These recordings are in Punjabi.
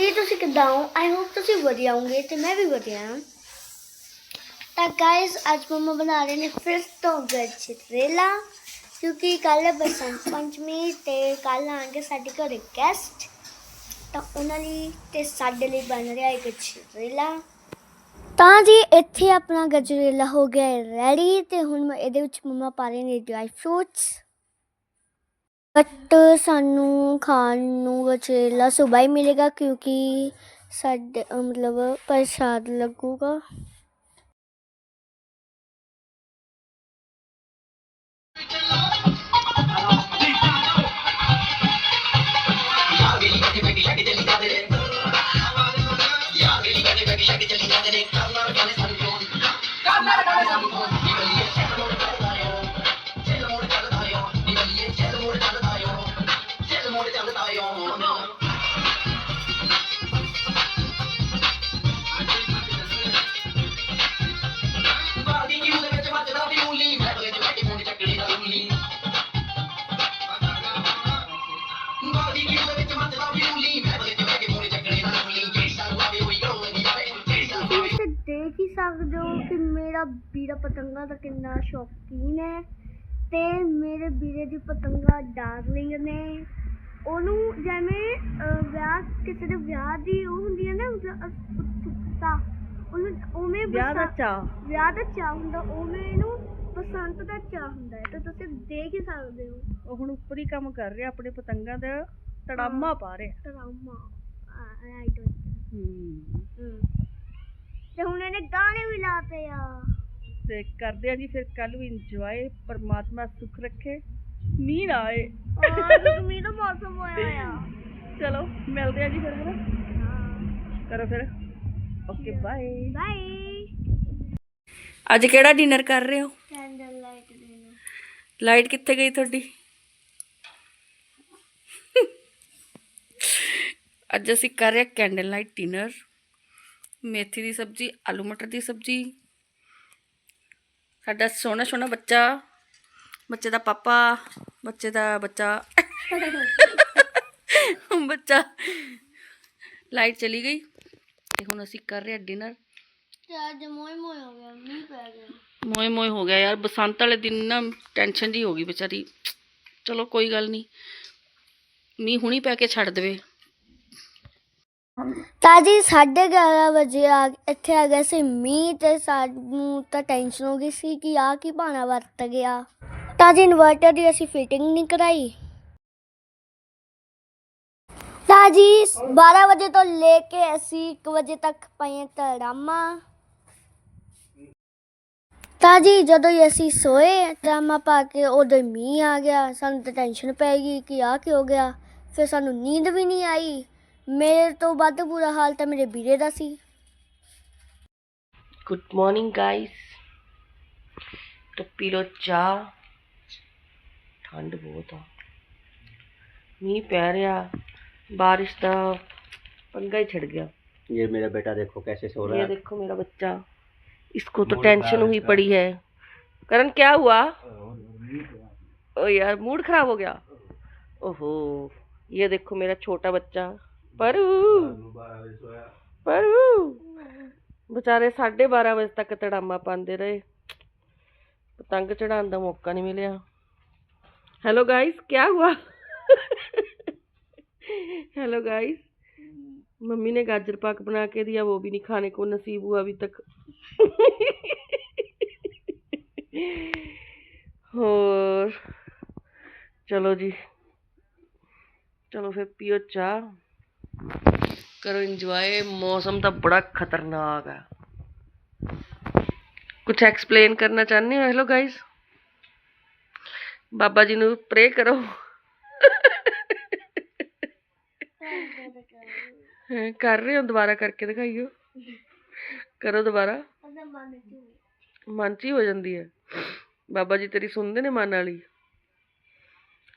ਜੀ, ਤੁਸੀਂ ਕਿੱਦਾਂ ਹੋ? ਆਈ ਹੋਪ ਤੁਸੀਂ ਵਧੀਆ ਹੋਵੋਗੇ ਤੇ ਮੈਂ ਵੀ ਵਧੀਆ ਹਾਂ। ਤਾਂ ਗਾਇਸ ਅੱਜ ਮਮਾ ਬਣਾ ਰਹੇ ਨੇ ਫਿਰ ਤੋਂ ਗਜਰੇਲਾ ਕਿਉਂਕਿ ਕੱਲ ਬਸੰਤ ਪੰਚਮੀ ਤੇ ਕੱਲ ਆਣਗੇ ਸਾਡੇ ਘਰ ਗੈਸਟ ਤਾਂ ਉਹਨਾਂ ਲਈ ਤੇ ਸਾਡੇ ਲਈ ਬਣ ਰਿਹਾ ਹੈ ਗਜਰੇਲਾ ਤਾਂ ਜੀ, ਇੱਥੇ ਆਪਣਾ ਗਜਰੇਲਾ ਹੋ ਗਿਆ ਰੈਡੀ ਤੇ ਹੁਣ ਮੈਂ ਇਹਦੇ ਵਿੱਚ ਮਮਾ ਪਾ ਰਹੇ ਨੇ ਡਰਾਈ ਫਰੂਟਸ ਬਟ uh, ਸਾਨੂੰ ਖਾਣ ਨੂੰ ਵਚੇਲਾ ਸੁਬਾਹ ਹੀ ਮਿਲੇਗਾ ਕਿਉਂਕਿ ਸਾਡੇ ਅਹ ਮਤਲਬ ਪ੍ਰਸ਼ਾਦ ਲੱਗੂਗਾ। ਸਕਦੇ ਹੋ ਕਿ ਮੇਰਾ ਵੀਰਾ ਪਤੰਗਾ ਦਾ ਕਿੰਨਾ ਸ਼ੌਕੀਨ ਹੈ ਤੇ ਮੇਰੇ ਵੀਰੇ ਦੀ ਪਤੰਗਾ ਡਾਰਲਿੰਗ ਨੇ। ਉਹਨੂੰ ਜਿਵੇਂ ਵਿਆਹ ਕਿਸੇ ਦੇ ਵਿਆਹ ਦੀ ਉਹ ਹੁੰਦੀ ਹੈ ਨਾ ਉਤਸੁਕਤਾ। ਉਹਨੂੰ ਉਵੇਂ ਵਿਆਹ ਦਾ ਚਾਹ ਵਿਆਹ ਦਾ ਚਾਹ ਹੁੰਦਾ ਉਵੇਂ ਇਹਨੂੰ ਬਸੰਤ ਦਾ ਚਾਹ ਹੁੰਦਾ ਹੈ। ਤਾਂ ਤੁਸੀਂ ਦੇਖ ਹੀ ਸਕਦੇ ਹੋ। ਉਹ ਹੁਣ ਉੱਪਰ ਹੀ ਕੰਮ ਕਰ ਰਿਹਾ ਆਪਣੇ ਪਤੰਗਾਂ ਦਾ ਤੜਾਮਾ ਪਾ ਰਿਹਾ। ਤਰਾਮਾ ਰਾਈਟ ਹੂੰ। ਤੇ ਹੁਣ ਇਹਨੇ ਗਾਣੇ ਵੀ ਲਾਤੇ ਆ ਤੇ ਕਰਦੇ ਆ ਜੀ ਫਿਰ ਕੱਲ ਵੀ ਇੰਜੋਏ ਪਰਮਾਤਮਾ ਸੁਖ ਰੱਖੇ ਮੀਂਹ ਨਾ ਆਏ ਔਰ ਮੀਂਹ ਦਾ ਮੌਸਮ ਹੋਇਆ ਆ ਚਲੋ ਮਿਲਦੇ ਆ ਜੀ ਫਿਰ ਹਨਾ ਕਰੋ ਫਿਰ ਓਕੇ ਬਾਏ ਬਾਏ ਅੱਜ ਕਿਹੜਾ ਡਿਨਰ ਕਰ ਰਹੇ ਹੋ ਕੈਂਡਲ ਲਾਈਟ ਦੇਣਾ ਲਾਈਟ ਕਿੱਥੇ ਗਈ ਤੁਹਾਡੀ ਅੱਜ ਅਸੀਂ ਕਰ ਰਹੇ ਕੈਂਡਲ ਲਾਈਟ ਡਿਨਰ ਮੇਥੀ ਦੀ ਸਬਜ਼ੀ ਆਲੂ ਮਟਰ ਦੀ ਸਬਜ਼ੀ ਸਾਡਾ ਸੋਹਣਾ ਸੋਹਣਾ ਬੱਚਾ ਬੱਚੇ ਦਾ ਪਾਪਾ ਬੱਚੇ ਦਾ ਬੱਚਾ ਬੱਚਾ ਲਾਈਟ ਚਲੀ ਗਈ ਤੇ ਹੁਣ ਅਸੀਂ ਕਰ ਰਹੇ ਡਿਨਰ। ਤੇ ਅੱਜ ਮੋਏ ਮੋਏ ਹੋ ਗਿਆ ਮੀਂਹ ਪੈ ਗਿਆ। ਮੋਏ ਮੋਏ ਹੋ ਗਿਆ ਯਾਰ ਬਸੰਤ ਵਾਲੇ ਦਿਨ ਨਾ ਟੈਨਸ਼ਨ ਜੀ ਹੋ ਗਈ ਵਿਚਾਰੀ। ਚਲੋ ਕੋਈ ਗੱਲ ਨਹੀਂ ਮੀਂਹ ਹੁਣੀ ਪੈ ਕੇ ਛੱਡ ਦੇਵੇ। ਤਾਂ ਜੀ 11:30 ਵਜੇ ਆ ਇੱਥੇ ਆ ਗਿਆ ਸੀ ਮੀਂਹ ਤੇ ਸਾਨੂੰ ਤਾਂ ਟੈਨਸ਼ਨ ਹੋ ਗਈ ਸੀ ਕਿ ਆ ਕੀ ਭਾਣਾ ਵਰਤ ਗਿਆ। ਤਾਂ ਜੀ ਇਨਵਰਟਰ ਦੀ ਅਸੀਂ ਫਿਟਿੰਗ ਨਹੀਂ ਕਰਾਈ। ਤਾਂ ਜੀ 12 ਵਜੇ ਤੋਂ ਲੈ ਕੇ ਅਸੀਂ 1 ਵਜੇ ਤੱਕ ਪਏ ਤੜਾਮਾ। ਤਾਂ ਜੀ ਜਦੋਂ ਹੀ ਅਸੀਂ ਸੋਏ ਡਰਾਮਾ ਪਾ ਕੇ ਉਦੋਂ ਹੀ ਮੀਂਹ ਆ ਗਿਆ। ਸਾਨੂੰ ਤਾਂ ਟੈਨਸ਼ਨ ਪੈ ਗਈ ਕਿ ਆ ਕੀ ਹੋ ਗਿਆ। ਫਿਰ ਸਾਨੂੰ ਨੀਂਦ ਵੀ ਨਹੀਂ ਆਈ। ਮੇਰੇ ਤੋਂ ਵੱਧ ਬੁਰਾ ਹਾਲ ਤਾਂ ਮੇਰੇ ਵੀਰੇ ਦਾ ਸੀ ਗੁੱਡ ਮਾਰਨਿੰਗ ਗਾਇਸ ਤਾਂ ਪੀ ਲੋ ਚਾਹ ਠੰਡ ਬਹੁਤ ਆ ਮੀਂਹ ਪੈ ਰਿਹਾ ਬਾਰਿਸ਼ ਦਾ ਪੰਗਾ ਹੀ ਛਿੜ ਗਿਆ ये मेरा बेटा देखो कैसे सो रहा ये है देखो मेरा बच्चा इसको तो मूड टेंशन खराब है हुई इसका। पड़ी है करण क्या हुआ ओ यार मूड खराब हो गया ओहो ये देखो मेरा छोटा बच्चा परू बेचारे साढ़े बारह बजे तक तड़ामा पाते रहे। पतंग चढ़ाने का मौका नहीं मिला हेलो गाइस क्या हुआ? हेलो गाइस मम्मी ने गाजर पाक बना के दिया, वो भी नहीं खाने को नसीब हुआ अभी तक। और चलो जी, चलो फिर पियो चाह। ਕਰੋ ਇੰਜੋਏ ਮੌਸਮ ਤਾਂ ਬੜਾ ਖਤਰਨਾਕ ਹੈ ਕੁਝ ਐਕਸਪਲੇਨ ਕਰਨਾ ਚਾਹੁੰਦੇ ਹੋ? ਹੈਲੋ ਗਾਇਸ ਬਾਬਾ ਜੀ ਨੂੰ ਪ੍ਰੇ ਕਰੋ। ਕਰ ਰਹੇ ਹੋ? ਦੁਬਾਰਾ ਕਰਕੇ ਦਿਖਾਈਓ। ਕਰੋ ਦੁਬਾਰਾ। ਮਨ ਚ ਹੀ ਹੋ ਜਾਂਦੀ ਹੈ। ਬਾਬਾ ਜੀ ਤੇਰੀ ਸੁਣਦੇ ਨੇ ਮਨ ਵਾਲੀ?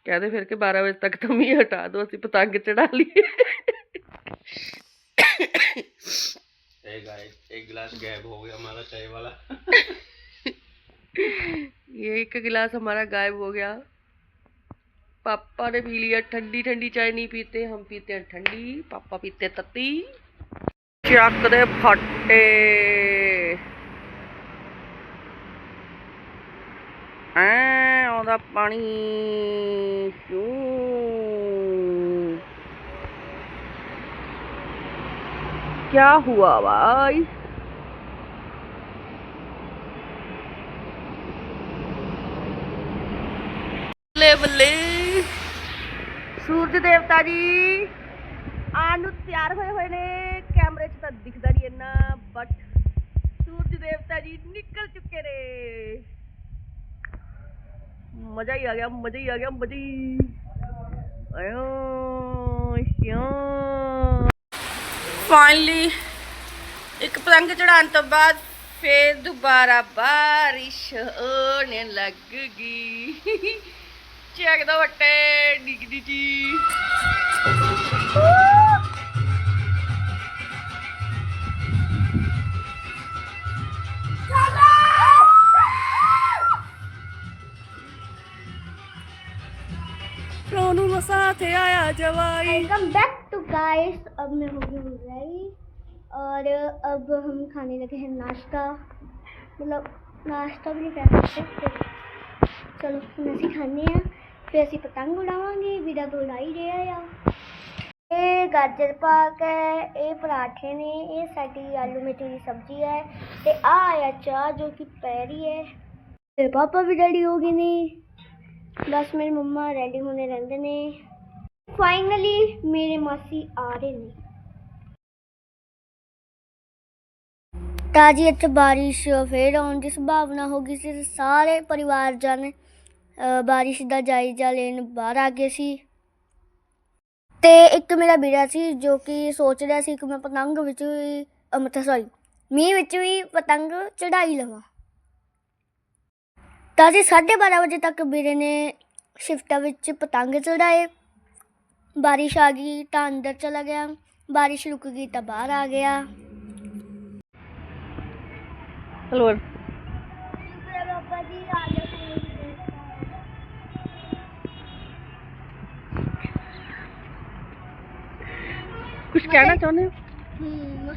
ਕਹਦੇ ਫਿਰ ਕਿ 12 ਵਜੇ ਤੱਕ ਤਾਂ ਮੀਂਹ ਹਟਾ ਦੋ ਅਸੀਂ ਪਤੰਗ ਚੜਾ ਲਈਏ। ए गाइस एक गिलास गायब हो गया हमारा चाय वाला। ये एक गिलास हमारा गायब हो गया। पापा ने पी लिया ठंडी ठंडी चाय नहीं पीते, हम पीते हैं ठंडी, पापा पीते तत्ती चकरे फटे। आ पानी क्यों क्या हुआ भाई ਬੱਲੇ ਬੱਲੇ ਸੂਰਜ ਦੇਵਤਾ ਜੀ ਆਉਣ ਨੂੰ ਤਿਆਰ ਹੋਏ ਹੋਏ ਨੇ ਕੈਮਰੇ 'ਚ ਤਾਂ ਦਿਖਦਾ ਨਹੀਂ ਇੰਨਾ ਬਟ ਸੂਰਜ ਦੇਵਤਾ ਜੀ ਨਿਕਲ ਚੁੱਕੇ ਨੇ ਮਜ਼ਾ ਹੀ ਆ ਗਿਆ ਮਜ਼ਾ ਹੀ ਆ ਗਿਆ ਮਜ਼ਾ ਹੀ ਆਇਓ ਸ਼ਿਓ ਫਾਈਨਲੀ ਇੱਕ ਪਤੰਗ ਚੜਾਉਣ ਤੋਂ ਬਾਅਦ ਫੇਰ ਦੁਬਾਰਾ ਬਾਰਿਸ਼ ਹੋਣ ਲੱਗ ਗਈ। ਚੈੱਕ ਦਾ ਵੱਟੇ ਡਿਗਦੀ ਜੀ। ਪ੍ਰੋਨੂ ਮਸਾਥੇ ਆਇਆ ਜਵਾਈ। ਕਮ ਬੈਕ गाइस अब मैं होगी मुजाई और अब हम खाने लगे हैं नाश्ता। मतलब नाश्ता भी नहीं कर सकते चलो नसी खाने हैं। फिर असी पतंग उड़ावे बिना तो उड़ा ही रहा या ये गाजर पाक है, ये पराठे ने, ये साड़ी आलू मेथी की सब्ज़ी है, ते आया चाह जो कि पैरी है। मेरे पापा भी रेडी हो गए ने। बस मेरी मम्मा रेडी होने रहते ने। ਫਾਈਨਲੀ ਮੇਰੇ ਮਾਸੀ ਆ ਰਹੇ ਨੇ। ਤਾਂ ਜੀ, ਇੱਥੇ ਬਾਰਿਸ਼ ਫੇਰ ਆਉਣ ਦੀ ਸੰਭਾਵਨਾ ਹੋ ਗਈ ਸੀ ਸਾਰੇ ਪਰਿਵਾਰ ਜਨ ਬਾਰਿਸ਼ ਦਾ ਜਾਇਜ਼ਾ ਲੈਣ ਬਾਹਰ ਆ ਗਏ ਸੀ। ਤੇ ਇੱਕ ਮੇਰਾ ਵੀਰਾ ਸੀ ਜੋ ਕਿ ਸੋਚ ਰਿਹਾ ਸੀ ਕਿ ਮੈਂ ਪਤੰਗ ਵਿੱਚ ਵੀ ਮਤਲਬ ਸੌਰੀ ਮੀਂਹ ਵਿੱਚ ਵੀ ਪਤੰਗ ਚੜਾਈ ਲਵਾਂ। ਤਾਂ ਜੀ 12:30 ਵਜੇ ਤੱਕ ਵੀਰੇ ਨੇ ਸ਼ਿਫਟਾਂ ਵਿੱਚ ਪਤੰਗ ਚੜਾਏ बारिश आ गई तो अंदर चला गया। बारिश रुक गई तो बाहर आ गया। हेलो। कुछ कहना चाहते हम्म,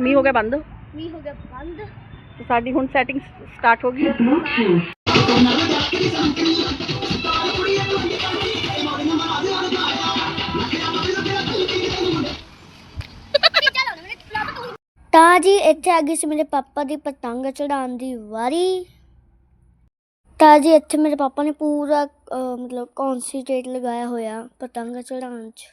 मी हो गया बंद। मी हो गया बंद। तो साड़ी हूँ सैटिंग स्टार्ट होगी। ਤੇ ਸਾਡੀ ਹੁਣ ਸੈਟਿੰਗ ਸਟਾਰਟ ਹੋ ਗਈ ਤਾਂ ਜੀ ਇੱਥੇ ਆ ਗਈ ਸੀ ਮੇਰੇ ਪਾਪਾ ਦੀ ਪਤੰਗ ਚੜਾਉਣ ਦੀ ਵਾਰੀ ਤਾਂ ਜੀ ਇੱਥੇ ਮੇਰੇ ਪਾਪਾ ਨੇ ਪੂਰਾ ਅਹ, ਮਤਲਬ ਕਨਸੈਂਟਰੇਟ ਲਗਾਇਆ ਹੋਇਆ ਪਤੰਗ ਚੜਾਉਣ 'ਚ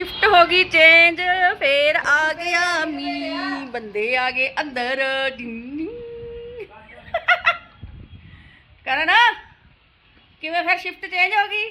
ਸ਼ਿਫਟ ਹੋ ਗਈ ਚੇਂਜ ਫੇਰ ਆ ਗਿਆ ਮੀਂਹ ਬੰਦੇ ਆ ਗਏ ਅੰਦਰ ਡਿੰਨੀ ਕਰਨ ਕਿਵੇਂ ਫਿਰ ਸ਼ਿਫਟ ਚੇਂਜ ਹੋ ਗਈ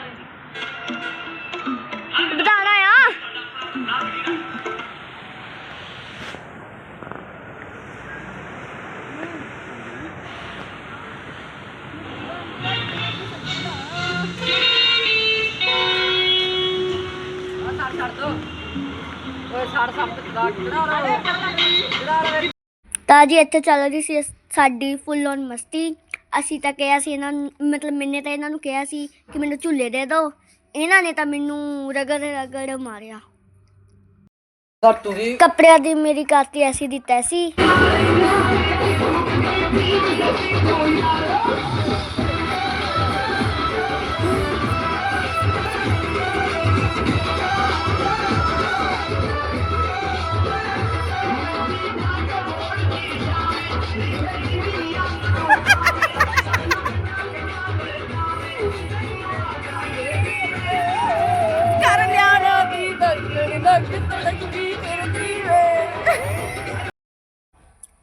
ਤਾਂ ਜੀ ਇੱਥੇ ਚੱਲ ਰਹੀ ਸੀ ਸਾਡੀ ਫੁੱਲ ਔਨ ਮਸਤੀ। ਅਸੀਂ ਤਾਂ ਕਿਹਾ ਸੀ ਇਹਨਾਂ ਨੂੰ ਮਤਲਬ ਮੈਨੇ ਤਾਂ ਇਹਨਾਂ ਨੂੰ ਕਿਹਾ ਸੀ ਕਿ ਮੈਨੂੰ ਝੂਲੇ ਦੇ ਦਿਓ। ਇਹਨਾਂ ਨੇ ਤਾਂ ਮੈਨੂੰ ਰਗੜ ਰਗੜ ਮਾਰਿਆ। ਕੱਪੜਿਆਂ ਦੀ ਮੇਰੀ ਕਾਤੀ ਐਸੀ ਦੀ ਤੈਸੀ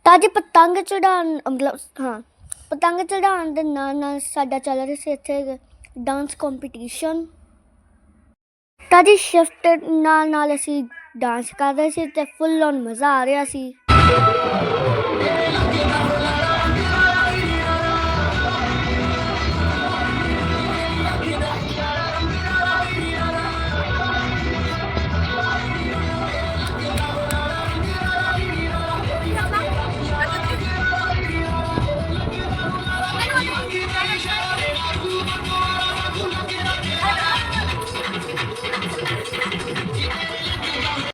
ਤਾਂ ਜੀ ਪਤੰਗ ਚੜਾਉਣ ਮਤਲਬ, ਹਾਂ, ਪਤੰਗ ਚੜਾਉਣ ਦੇ ਨਾਲ ਨਾਲ ਸਾਡਾ ਚੱਲ ਰਿਹਾ ਸੀ ਇੱਥੇ ਡਾਂਸ ਕੰਪੀਟੀਸ਼ਨ ਤਾਂ ਜੀ ਸ਼ਿਫਟ ਨਾਲ ਨਾਲ ਅਸੀਂ ਡਾਂਸ ਕਰ ਰਹੇ ਸੀ ਤੇ ਫੁੱਲ ਔਨ ਮਜ਼ਾ ਆ ਰਿਹਾ ਸੀ।